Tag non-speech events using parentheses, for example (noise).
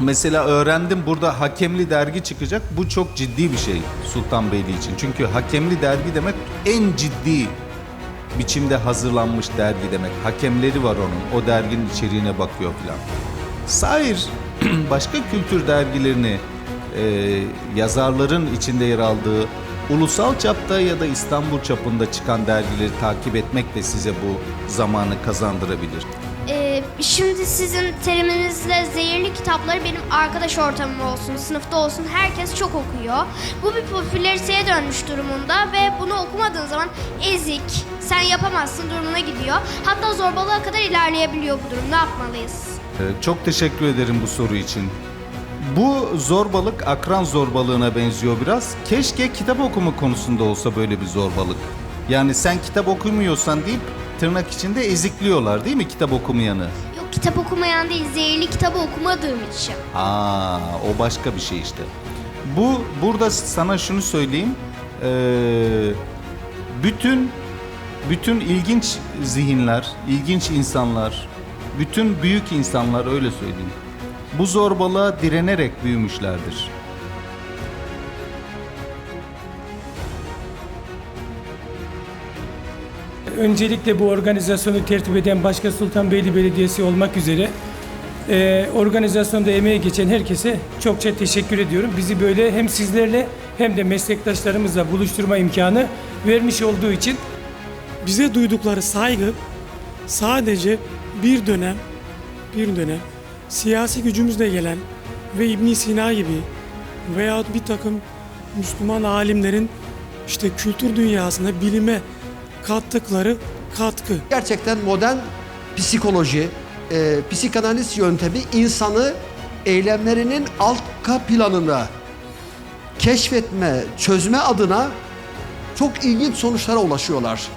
Mesela öğrendim burada hakemli dergi çıkacak. Bu çok ciddi bir şey Sultanbeyli için. Çünkü hakemli dergi demek en ciddi biçimde hazırlanmış dergi demek. Hakemleri var onun. O derginin içeriğine bakıyor filan. Sair (clears throat) başka kültür dergilerini e, yazarların içinde yer aldığı ulusal çapta ya da İstanbul çapında çıkan dergileri takip etmek de size bu zamanı kazandırabilir. Ee, şimdi sizin teriminizle zehirli kitapları benim arkadaş ortamım olsun, sınıfta olsun herkes çok okuyor. Bu bir popülariteye dönmüş durumunda ve bunu okumadığın zaman ezik, sen yapamazsın durumuna gidiyor. Hatta zorbalığa kadar ilerleyebiliyor bu durum. Ne yapmalıyız? Ee, Çok teşekkür ederim bu soru için. Bu zorbalık akran zorbalığına benziyor biraz. Keşke kitap okuma konusunda olsa böyle bir zorbalık. Yani sen kitap okumuyorsan deyip tırnak içinde ezikliyorlar değil mi kitap okumayanı? Yok kitap okumayan değil, zehirli kitabı okumadığım için. Aa, o başka bir şey işte. Bu burada sana şunu söyleyeyim. Ee, bütün bütün ilginç zihinler, ilginç insanlar, bütün büyük insanlar öyle söyleyeyim. Bu zorbalığa direnerek büyümüşlerdir. Öncelikle bu organizasyonu tertip eden başka Sultanbeyli Belediyesi olmak üzere e, organizasyonda emeği geçen herkese çokça teşekkür ediyorum. Bizi böyle hem sizlerle hem de meslektaşlarımızla buluşturma imkanı vermiş olduğu için bize duydukları saygı sadece bir dönem bir dönem siyasi gücümüzle gelen ve İbn Sina gibi veyahut bir takım Müslüman alimlerin işte kültür dünyasında bilime kattıkları katkı. Gerçekten modern psikoloji, e, psikanaliz yöntemi insanı eylemlerinin arka planını keşfetme, çözme adına çok ilginç sonuçlara ulaşıyorlar.